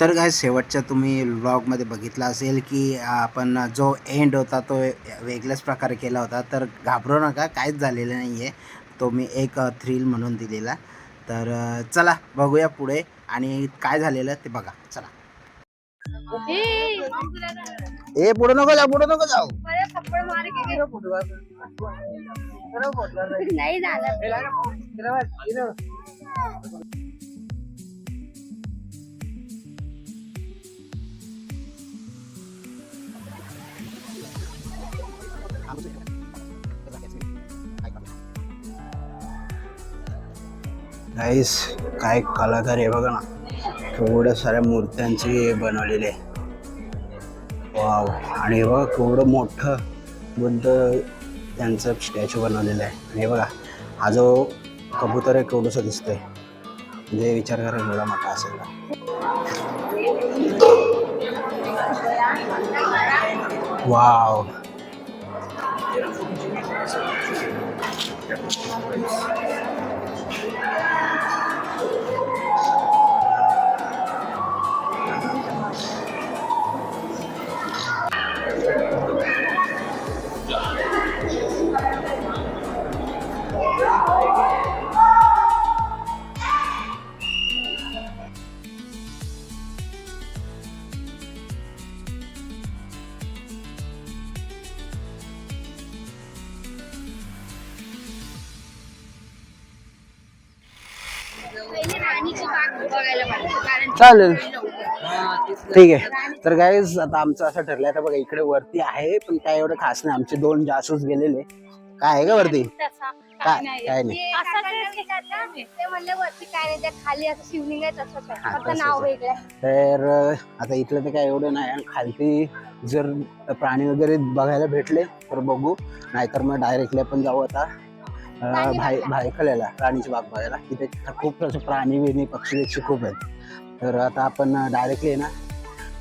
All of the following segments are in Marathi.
तर काय शेवटच्या तुम्ही व्लॉगमध्ये बघितला असेल की आपण जो एंड होता तो वेगळ्याच प्रकारे केला होता. तर घाबरू नका काहीच झालेलं नाही आहे तो मी एक थ्रिल म्हणून दिलेला. तर चला बघूया पुढे आणि काय झालेलं ते बघा. चला. ए पुढे नको जाऊ पुढे नको जाऊ. नाही झालं. गाईस काय कलाकार आहे बघा ना. केवढ्या साऱ्या मूर्त्यांचे बनवलेले आहे. वाव आणि बघा केवढं मोठं बुद्ध त्यांचं स्टॅच्यू बनवलेलं आहे. आणि बघा हा जो कबूतर आहे केवढंसं दिसतंय. म्हणजे विचार करा एवढा मोठा असेल वाव चालेल. ठीक आहे. तर काय आता आमचं असं ठरलंय. आता बघा इकडे वरती आहे पण काय एवढं खास नाही. आमचे दोन जासूस गेलेले. काय आहे का वरती? काय काय नाही. तर आता इथलं तर काय एवढं नाही. खालती जर प्राणी वगैरे बघायला भेटले तर बघू. नाहीतर मग डायरेक्टली आपण जाऊ आता. भाई बागला. भायखल्याला राणीची बाग बघायला तिथे खूप असं प्राणी बिणी पक्षी बिक्षी खूप आहेत. तर आता आपण डायरेक्टली आहे ना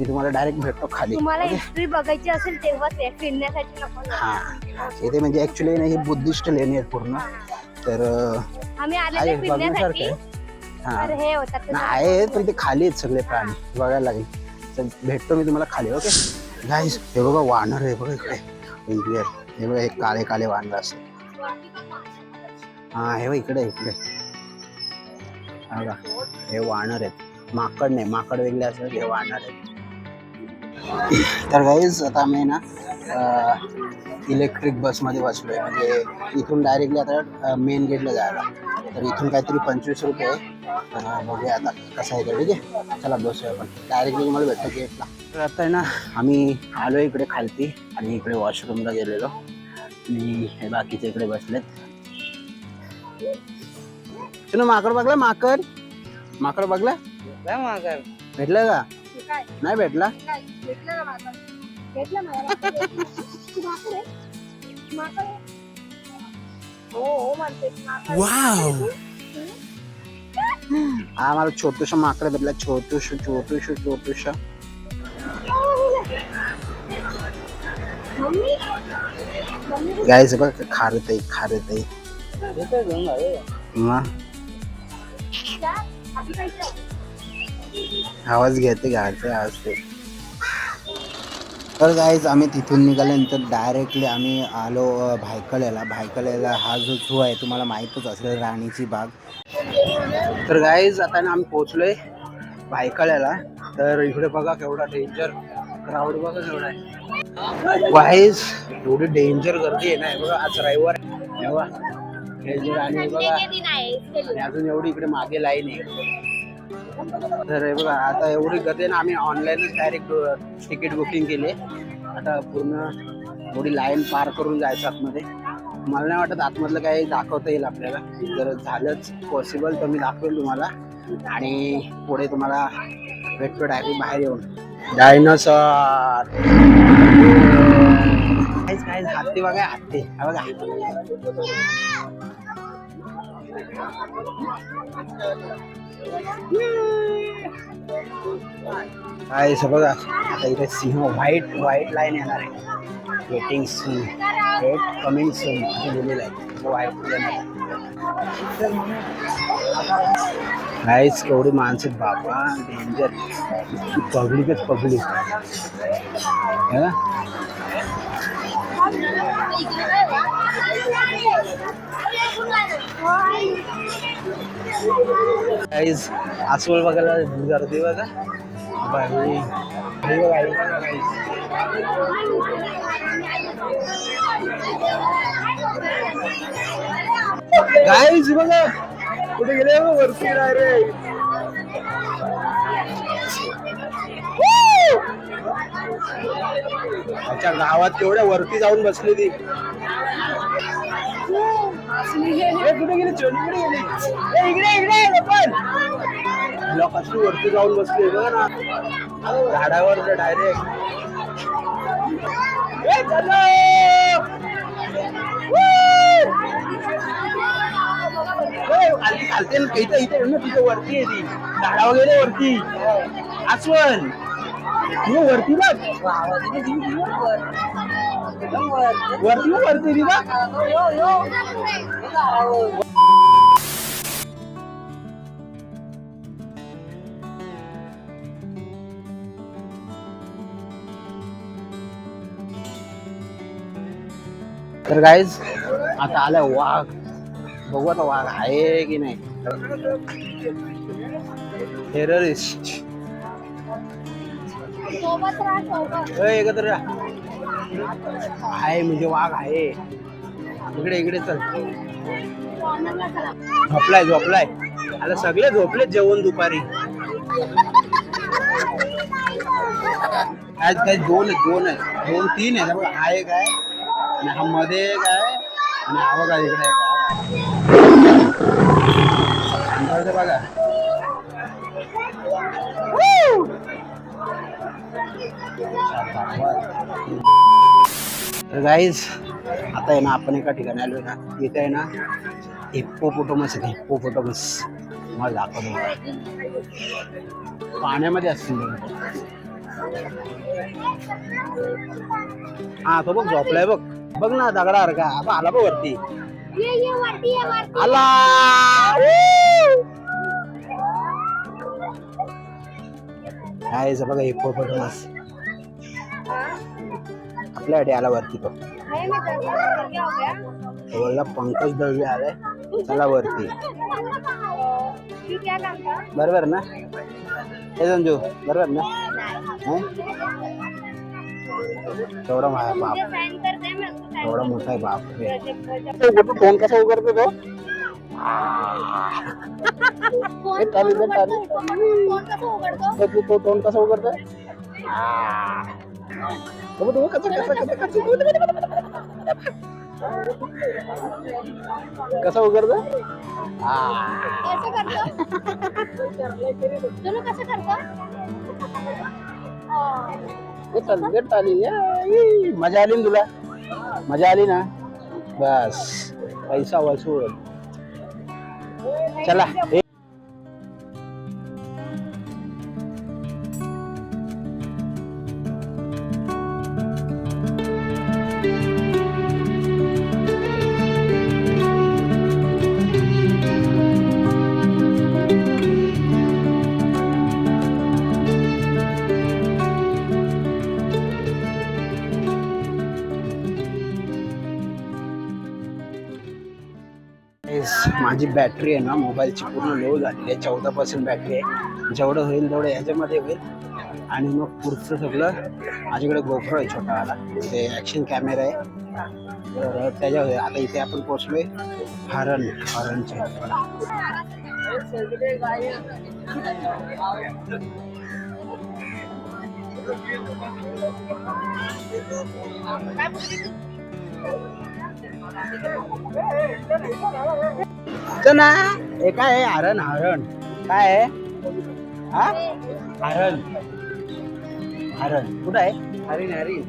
मी तुम्हाला डायरेक्ट भेटतो खाली. तुम्हाला? हिस्ट्री बघायची असेल तेव्हाच आहे फिरण्यासाठी. हा. इथे म्हणजे ऍक्च्युली ना ही बुद्धिस्ट लेणी आहेत पूर्ण. तर आम्ही आले आहे ते बघण्यासारखं आहे. हा. तर हे ते नाही आहेत पण ते खाली आहेत सगळे प्राणी. बघायला लागेल. चल भेटतो मी तुम्हाला खाली ओके? गाईस हे बघा वानर आहे बघा इकडे. इकडे हे बघा हे काळे काळे वानर असते हा हे इकडे इकडे. हा का हे वानर आहेत. माकड नाही माकड वेगळे असतात हे वानर आहेत. तर गाईज आता आम्ही ना इलेक्ट्रिक बसमध्ये बसलोय. म्हणजे इथून डायरेक्टली आता मेन गेटला जायला. तर इथून काहीतरी पंचवीस रुपये बघूया आता कसं आहे तर ठीक आहे? चला बसूया आपण. डायरेक्टली तुम्हाला भेटतो गेटला तर आता आहे ना आम्ही आलो इकडे खालती आणि इकडे वॉशरूमला गेलेलो. आणि हे बाकीचे इकडे बसलेत चलो माकड बघला माकड माकड बघला भेटलं का ते काय? नाही भेटला काय? भेटलं ना माझं? भेटलं मला. तू माकड आहे? माकड आहे? हो हो म्हणते माकड आहे. वाव हा मला छोटूस माकड भेटला छोटूस छोटूस छोटूस मम्मी गायच बघ खारत आहे खारत आहे. आवाज घेते घालते आवाज ते. तर गाईज आम्ही तिथून निघाल्यानंतर डायरेक्टली आम्ही आलो भायकळ्याला भायकळ्याला हा जो झू आहे तुम्हाला माहीतच असेल राणीची बाग. तर गाईज आता ना आम्ही पोचलोय भायकळ्याला तर इकडे बघा केवढा डेंजर क्राऊड बघा केवढा आहे. वाईज एवढी डेंजर गर्दी आहे ना बघा आज रविवार आणि बघा आणि अजून एवढी इकडे मागे लाईन आहे. तर बघा आता एवढी गर्दी आहे ना आम्ही ऑनलाईनच डायरेक्ट तिकीट बुकिंग केले. आता पूर्ण एवढी लाईन पार करून जायचं आतमध्ये. मला नाही वाटत आतमधलं काही दाखवता येईल आपल्याला. जर झालंच पॉसिबल तर मी दाखवेल तुम्हाला. आणि पुढे तुम्हाला भेटतो डायरेक्ट बाहेर येऊन. डायनोसॉर काय हत्ती बघा हत्ती बघा. काय बघा आता इथे सिंह व्हाईट व्हाईट लाईन येणार आहे. Waiting soon wait coming soon असं लिहिलेलं आहे. व्हाईट गाईस केवढी माणसं बाबा. डेंजर पब्लिकच पब्लिक है? ना गाईज अस्वल बघायला गर्दी बघा. बाई. गाईज बघा. कुठे गेले हो? वरती अच्छा गावात तेवढ्या वरती जाऊन बसली ती कुठे गेली चोली कुठे गेली? ए, इकडे इकडे लपन लोक अशी वरती जाऊन बसली बघ ना. झाडावर डायरेक्ट चालते ना इथं इथे ना तिथे वरती आहे ती. झाडा वगैरे वरती. आसवन तू वरती बघ. वरती बघ, वरती ती बघ. तर गाईज आता आलाय वाघ. बघू आता वाघ आहे की नाही. टेररिस्ट एकत्र राहा. आहे म्हणजे वाघ आहे. इकडे इकडे चल. झोपलाय झोपलाय. आता सगळे झोपले जेवण दुपारी. आज काय दोन आहेत दोन आहेत. दोन तीन आहेत. बघा हा एक आहे आणि हा मध्ये एक आहे आणि हा बघा इकडे एक आहे. बघा. तर गाईज आता आहे ना आपण एका ठिकाणी आलो ना. इथे आहे ना हिप्पोपोटोमस आहे हिप्पोपोटोमस. मला दाखवतो. पाण्यामध्ये असतील. हा तो बघ झोपलाय बघ. बघ ना दगडावर का आला बघ वरती. ये ये वरती ये वरती आला! काय बघा हिप्पोपोटोमस. आपल्याकडे आला वरती तो है तो बोलला पंकज दळवे आलाय. चला वरती बरोबर ना हे संजू बरोबर ना हं? तेवढा माझा बाप एवढा मोठा आहे बाप रे. फोन कसा उघडतो तो हे उघडतो, उघडतो तो तो तोंड कसं उघडतोय तो बघ, तो बघ, कसं कसं कसं कसं कसं करतो? कसं करतो? मजा आली ना तुला? मजा आली ना? बस. पैसा वसूल चला. ए- माझी बॅटरी आहे ना मोबाईलची पूर्ण लो झालेली आहे चौदा पर्सेंट बॅटरी आहे. जेवढं होईल तेवढं ह्याच्यामध्ये होईल. आणि मग पुढचं सगळं माझ्याकडे गोप्रो आहे छोटावाला. ते ॲक्शन कॅमेरा आहे. तर त्याच्या आता इथे आपण पोचलोय हरण हरणचे. ना हे काय आहे? हरण हरण काय आहे? हा? हरण हरण कुठं आहे? हरिण हरिण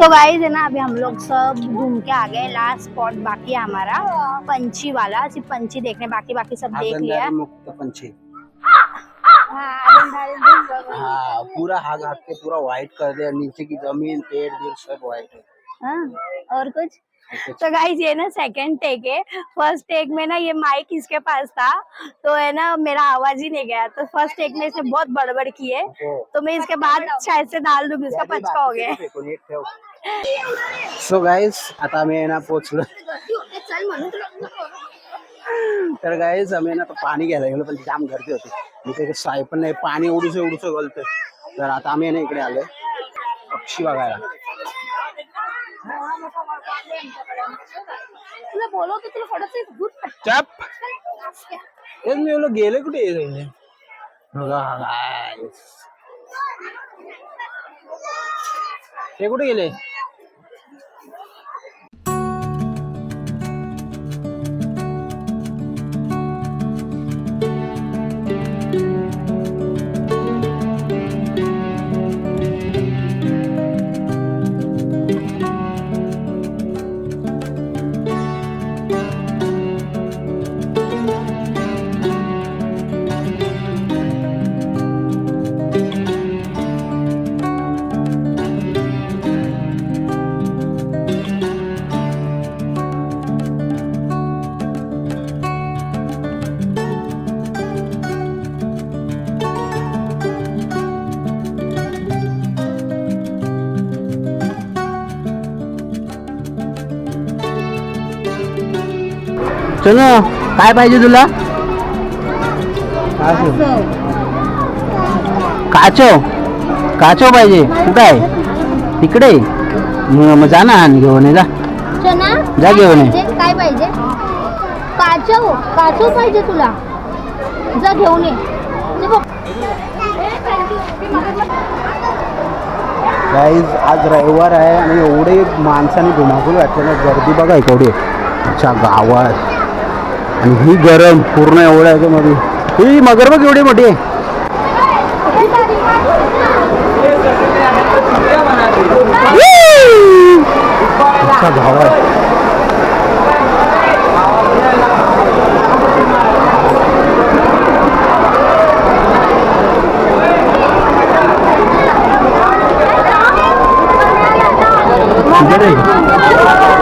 तो गाइस है ना अभी हम लोग सब घूम के आ गए लास्ट स्पॉट बाकी है हमारा पंछी वाला सिर्फ पंछी देखने बाकी बाकी सब देख लिया। पंछी। पूरा हाथ हाथ के पूरा व्हाइट कर दिया नीचे की ज़मीन पेड़ वेड़ सब व्हाइट है। हाँ, और कुछ? तो गाइस ये ना सेकंड टेक है। फ़र्स्ट टेक में ना ये माइक इसके पास था तो है ना मेरा आवाज़ ही नहीं गया। तो फ़र्स्ट टेक में इसने बहुत बड़बड़ की है। तो मैं इसके बाद शायद से डाल दूँगी उसका पचका हो गया। सो आता आम्ही आहे ना पोचलो तर गाईज आम्ही ना आता पाणी घ्यायला गेलो पण जाम गर्दी होती. मी काही साय पण नाही पाणी उडूस उडूस गलतोय तर आता आम्ही ना इकडे आलोय. पक्षी बघायला. चप. तेच मी बोललो गेले कुठे? बघा ते कुठे गेले? चल काय पाहिजे तुला? काचो. काचो. पाहिजे. कुठं आहे? तिकडे मग जा ना आणि घेऊन ये जा. चना जा घेऊन ये? काय पाहिजे? काचव काचव पाहिजे तुला. जा घेऊन ये. गाईज आज रविवार आहे आणि एवढे माणसाने धुमाकूल घातले ना गर्दी बघा आहे अच्छा गावात. आणि ही गरम पूर्ण एवढं आहे मध्ये ही मगर बघ एवढी मोठी. आहे. अच्छा गावात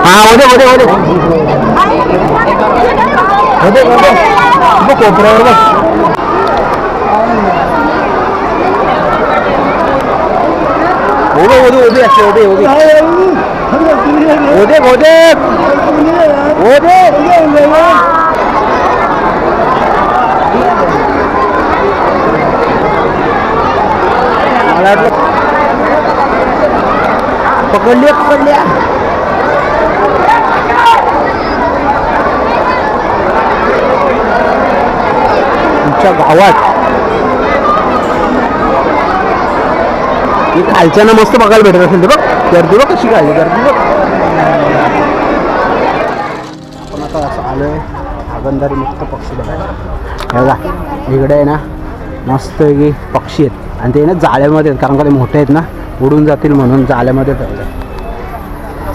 हा होते होते होते. होते होते बघ कोपऱ्यावर बघ उभे उभे उभे असते उभे उभे होते होते होते मला वाटलं पकडल्या पकडल्या गावात. खालच्यानं मस्त बघायला भेटत असेल ते बघ. गर्दी बघ कशी काय गर्दी बघ. आपण आता असं आलोय. आगंदारी मुक्त पक्षी बघायला. बघा इकडे आहे ना मस्त की पक्षी आहेत. आणि ते ना जाळ्यामध्ये आहेत कारण का ते मोठे आहेत ना उडून जातील म्हणून जाळ्यामध्ये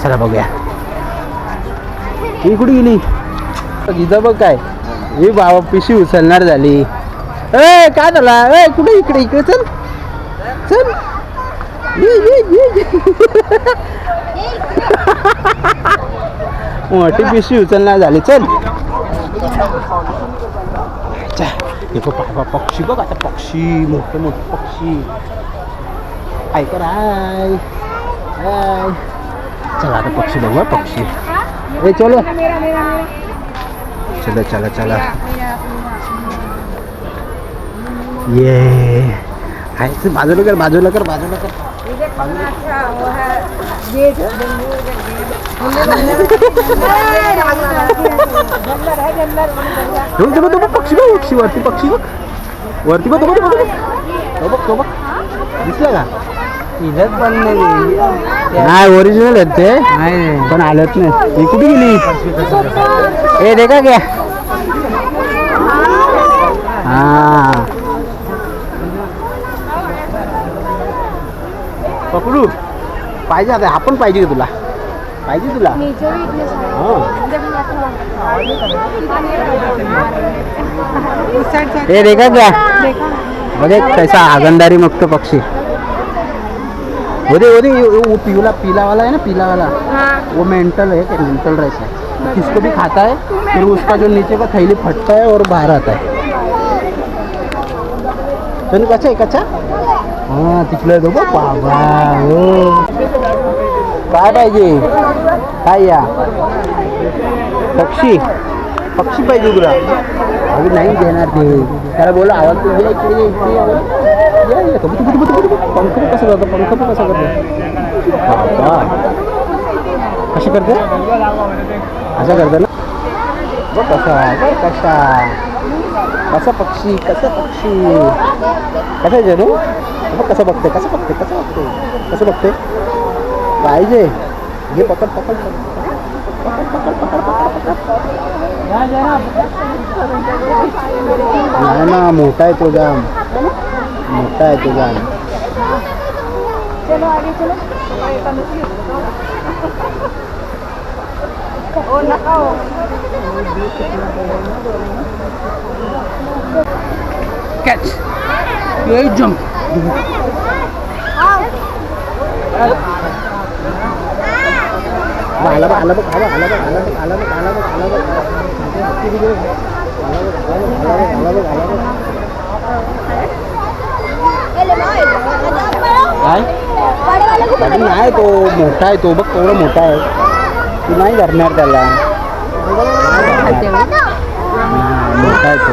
चला बघूया. ही कुठे गेली? जिजा बघ काय. ही बाबा पिशी उचलणार झाली. ए काय झाला ए कुठे इकडे इकडे चल चल ये ये ये ये. मोठी पिशवी उचलणार झाली चल चा, हे बघ बाबा पक्षी बघ आता पक्षी मोठे मोठे पक्षी हाय कर हाय हाय चला आता पक्षी बघू हा, पक्षी ए चलो चला चला चला ये। ते बाजूला कर बाजूला कर बाजूला कर. हो, पक्षी बघ पक्षी वरती पक्षी बघ. वरती बघ बघ तो बघ, तो बघ. दिसलं का? इथं पण नाही नाही ओरिजिनल आहेत ते. पण आलत नाही ही कुठे गेली? ए देखा क्या हा पकडू पाहिजे आता आपण पाहिजे का तुला? पाहिजे तुला? हा. देखा क्या बघे कैसा आगंदारी मुक्त पक्षी. वो दे वो पीला पीला वाला है ना पीला वाला हाँ. वो मेंटल है क्या मेंटल रहता है किसको भी खाता है फिर उसका जो नीचे का थैली फटता है और बाहर आता है. पण कच्चा आहे कच्चा? हां तिकडे दो बाबा हो. काय पाहिजे? काय या? पक्षी. पक्षी पाहिजे तुला. अरे नाही देणार ते. त्याला बोला आवाज तू ये इकडे ये, इकडे ये. ये, पंख पण कसं करतो पंख पण कसं करतो? बाबा. कशी करते? असं करते ना? बघ कसा कसा. कसा पक्षी कसा पक्षी. कसं आहे जणू? बघ कसं बघते कसं बघते कसं बघते कसं बघते पाहिजे घे पकड पकड पकड नाही ना मोठा आहे तो जाम मोठा आहे तो जाम चलो आगे चलो ओ नका हो. कॅच ये जम्प आला बघ आला बघ आला आला बघ आला बघ आला बघ आला बघ आला बघ आला बघ आला काय? नाही तो मोठा आहे तो. बघ केवढा मोठा आहे तू. नाही धरणार त्याला मोठा आहे. तो